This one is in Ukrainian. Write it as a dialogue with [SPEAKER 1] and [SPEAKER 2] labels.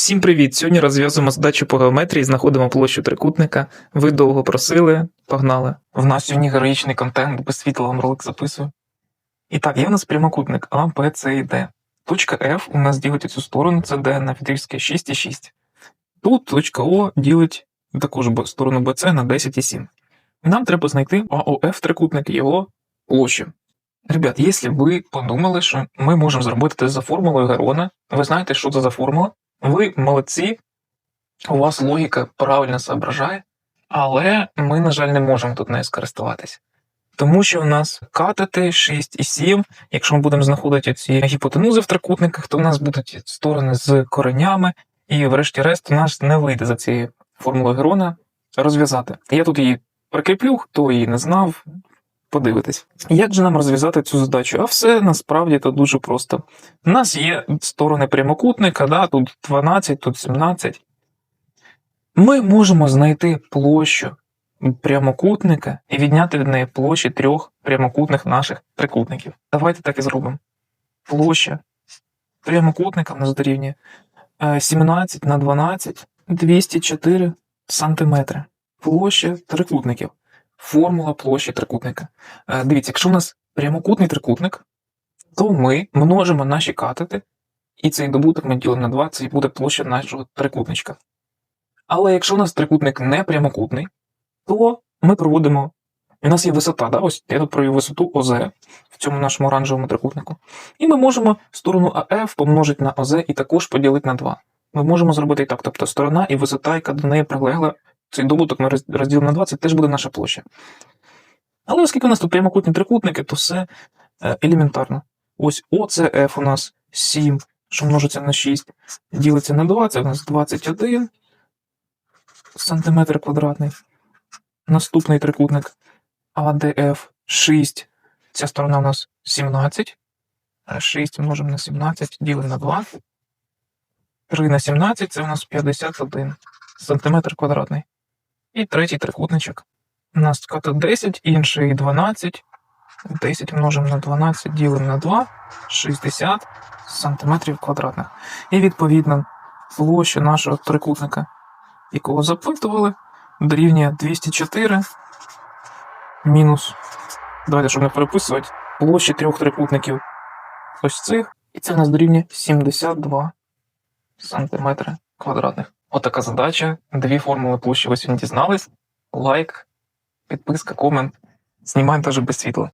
[SPEAKER 1] Всім привіт! Сьогодні розв'язуємо задачу по геометрії, знаходимо площу трикутника. Ви довго просили, погнали. В нас сьогодні героїчний контент, без світла вам ролик записую. І так, є в нас прямокутник А, Б, С і Д. Точка F у нас ділить цю сторону, це D на Фідрівське 6 і 6. Тут точка О ділить також сторону BC на 10 і 7. Нам треба знайти АОФ трикутник його площу. Ребят, якщо ви подумали, що ми можемо зробити це за формулою Герона, ви знаєте, що це за формула? Ви молодці, у вас логіка правильно соображає, але ми, на жаль, не можемо тут нею скористуватись. Тому що у нас катети 6 і 7, якщо ми будемо знаходити ці гіпотенузи в трикутниках, то у нас будуть сторони з коренями, і врешті-решт у нас не вийде за цією формулою Герона розв'язати. Я тут її прикріплю, хто її не знав, подивитись. Як же нам розв'язати цю задачу? А все насправді то дуже просто. У нас є сторони прямокутника, да, тут 12, тут 17. Ми можемо знайти площу прямокутника і відняти від неї площі трьох прямокутних наших трикутників. Давайте так і зробимо. Площа прямокутника в нас дорівнює е, 17 на 12 204 сантиметри. Площа трикутників. Формула площі трикутника. Е, Дивіться, якщо у нас прямокутний трикутник, то ми множимо наші катети, і цей добуток ми ділимо на 2, це і буде площа нашого трикутничка. Але якщо у нас трикутник не прямокутний, то ми проводимо. У нас є висота, да? ось я тут провів висоту ОЗ в цьому нашому оранжевому трикутнику. І ми можемо сторону АФ помножити на ОЗ і також поділити на 2. Ми можемо зробити і так, тобто сторона і висота, яка до неї прилегла, цей добуток ми розділимо на 2, це теж буде наша площа. Але оскільки у нас тут прямокутні трикутники, то все е, елементарно. Ось ОЦФ у нас 7, що множиться на 6, ділиться на 2, це у нас 21 сантиметр квадратний. Наступний трикутник АДФ 6. Ця сторона у нас 17. Е, 6 множимо на 17, ділимо на 2. 3 на 17 це у нас 51 сантиметр квадратний. І третій трикутничок. У нас ката 10, інший 12. 10 множимо на 12, ділимо на 2, 60 сантиметрів квадратних. І відповідно площа нашого трикутника, якого запитували, дорівнює 204 мінус. Давайте, щоб не переписувати, площі трьох трикутників ось цих. І це у нас дорівнює 72 сантиметри квадратних. Отака задача. Дві формули площі ви сьогодні дізнались. Лайк, підписка, комент. Знімаємо теж без світла.